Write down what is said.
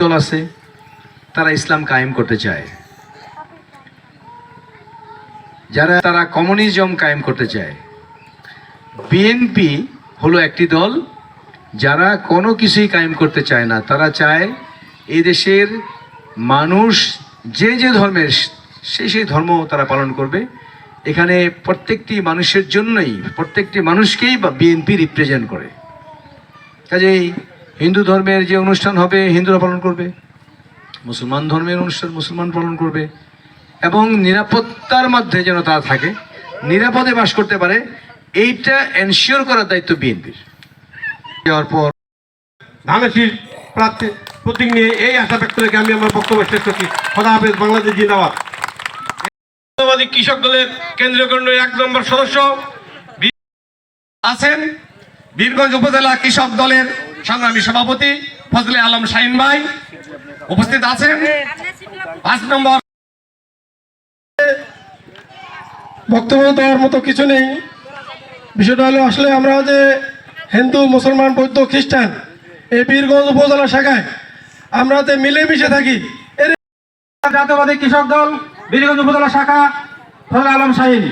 দল আছে, তারা ইসলাম কায়েম করতে চায়। যারা, তারা কমিউনিজম কায়েম করতে চায়। বিএনপি হলো একটি দল, যারা কোনো কিছুই কায়েম করতে চায় না। তারা চায় এই দেশের মানুষ যে যে ধর্মের, সেই সেই ধর্ম তারা পালন করবে। এখানে প্রত্যেকটি মানুষের জন্যই, প্রত্যেকটি মানুষকেই বিএনপি রিপ্রেজেন্ট করে। কাজেই হিন্দু ধর্মের যে অনুষ্ঠান হবে হিন্দুরা পালন করবে। মুসলমান ধর্মের অনুষ্ঠান মুসলমান পালন করবে। এবং নিরাপত্তার মধ্যে যেন তারা থাকে নিরাপদে বাস করতে পারে এইটা এনশিওর করার দায়িত্ব বিএনপির। দেওয়ার পর ধানের প্রার্থী প্রতীক নিয়ে এই আশা ব্যক্ত রেখে আমি আমার বক্তব্য শেষ করছি। খোদা হাফেজ বাংলাদেশ জিন্দাবাদ। কৃষক দলের কেন্দ্রীয় কমিটির এক নম্বর সদস্য আছেন বীরগঞ্জ উপজেলা কৃষক দলের সংগ্রামী সভাপতি ফজলে আলম শাহিন ভাই উপস্থিত আছেন। পাঁচ নম্বর। বক্তব্য দেওয়ার মতো কিছু নেই। বিষয়টা হলো আসলে আমরা যে হিন্দু, মুসলমান, বৌদ্ধ, খ্রিস্টান এই বীরগঞ্জ উপজেলা শাখায় আমরা যে মিলেমিশে থাকি জাতীয়বাদী কৃষক দল বীরগঞ্জ উপজেলা শাখা ফজলে আলম শাহিন।